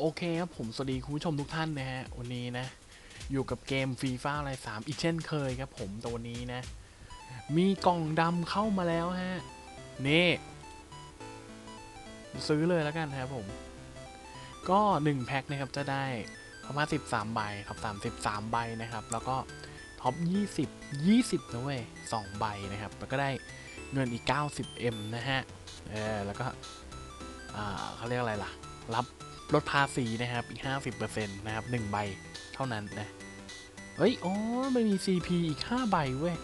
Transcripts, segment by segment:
โอเคครับผมสวัสดีคุณผู้ชมทุกท่านนะฮะ วันนี้นะ อยู่กับเกมฟีฟ่าอะไรสามอีกเช่นเคยครับผมตัวนี้นะ มีกล่องดำเข้ามาแล้วฮะ นี่ ซื้อเลยแล้วกันครับผม ก็ 1 แพ็คนะครับจะได้ท็อป53ใบท็อป33ใบนะครับ แล้วก็ท็อป20 20นะเว้ย2ใบนะครับ แล้วก็ได้เงินอีก 90M นะฮะ เออแล้วก็ อ่าเขาเรียกอะไรล่ะ รับ ลดภาษีนะครับอีก 50%นะครับ1ใบเท่านั้นนะเฮ้ยอ๋อมันมี CP อีก 5 ใบเว้ย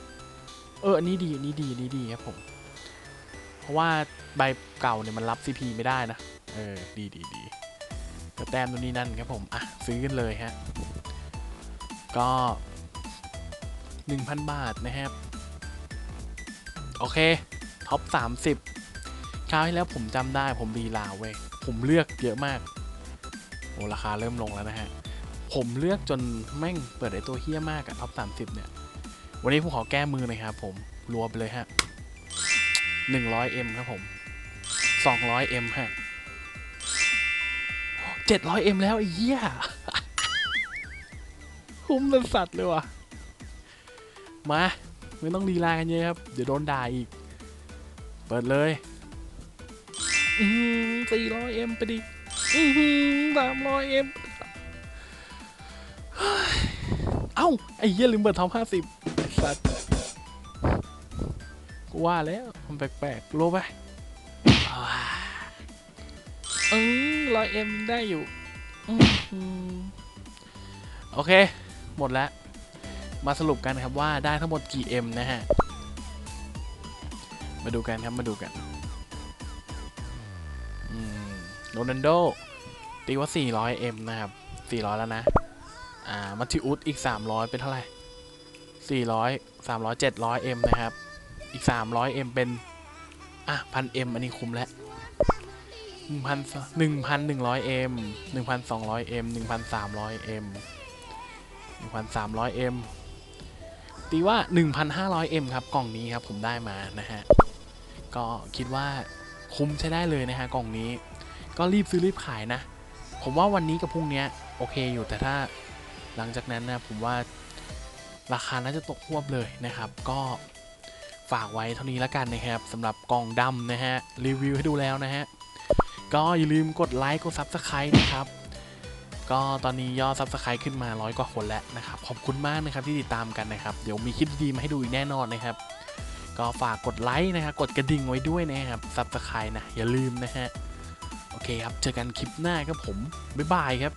เออ อันนี้ดี อันนี้ดี อันนี้ดีครับผม เพราะว่าใบเก่าเนี่ยมันรับ CP ไม่ได้นะ เออ ดีดีดีก็แต้มตัวนี้นั่นครับผม อะ ซื้อกันเลยฮะ ก็ 1,000 บาทนะครับ โอเค ท็อป 30 คราวที่แล้วผมจำได้ผมรีลาเว้ย ผมเลือกเยอะมาก โอ้ราคาเริ่มลงแล้วนะฮะ ผมเลือกจนแม่งเปิดไอตัวเฮี้ยมากอะท็อป30เนี่ย วันนี้ผมขอแก้มือหน่อยครับผมรัวไปเลยฮะ 100M ครับผม 200M ฮะ 700M แล้วไอ้เหี้ยคุ้มเป็นสัตว์เลยว่ะ มา ไม่ต้องดีลากันเยอะครับ เดี๋ยวโดนด่าอีก เปิดเลย อืม 400M ไปดิ อืม 300M เอ็มเอ้า ไอ้เหี้ยลืมเปิดท็อป50ไอ้สัตว์กูว่าแล้วมันแปลกๆรู้ไปอืมร้อยเอ็มได้อยู่โอเค หมดแล้ว มาสรุปกันครับว่าได้ทั้งหมดกี่ M นะฮะ มาดูกันครับ มาดูกัน โรนันโดตีว่า 400M นะครับ 400 แล้วนะ อ่า มัติอุสอีก 300 เป็นเท่าไหร่ 400 300 700M นะครับ อีก 300M เป็น อะ 1000M อันนี้คุ้มแล้ว 1,100M 1,200M 1,300M 1,300M ตีว่า 1,500M ครับ กล่องนี้ครับ ผมได้มานะฮะ ก็คิดว่าคุ้มใช้ได้เลยนะฮะ กล่องนี้ ก็รีบซื้อรีบขายนะ ผมว่าวันนี้กับพรุ่งนี้โอเคอยู่แต่ถ้าหลังจากนั้นนะผมว่าราคาน่าจะตกหวบเลยนะครับ ก็ฝากไว้เท่านี้แล้วกันนะครับสำหรับกล่องดำนะฮะรีวิวให้ดูแล้วนะฮะก็อย่าลืมกดไลค์กดซับสไครต์นะครับก็ตอนนี้ยอดซับสไครต์ขึ้นมาร้อยกว่าคนแล้วนะครับ ขอบคุณมากนะครับที่ติดตามกันนะครับ เดี๋ยวมีคลิปดีๆมาให้ดูอีกแน่นอนนะครับ ก็ฝากกดไลค์นะครับ กดกระดิ่งไว้ด้วยนะครับซับสไครต์นะอย่าลืมนะฮะ เคครับ เจอกันคลิปหน้าครับผม บ๊ายบายครับ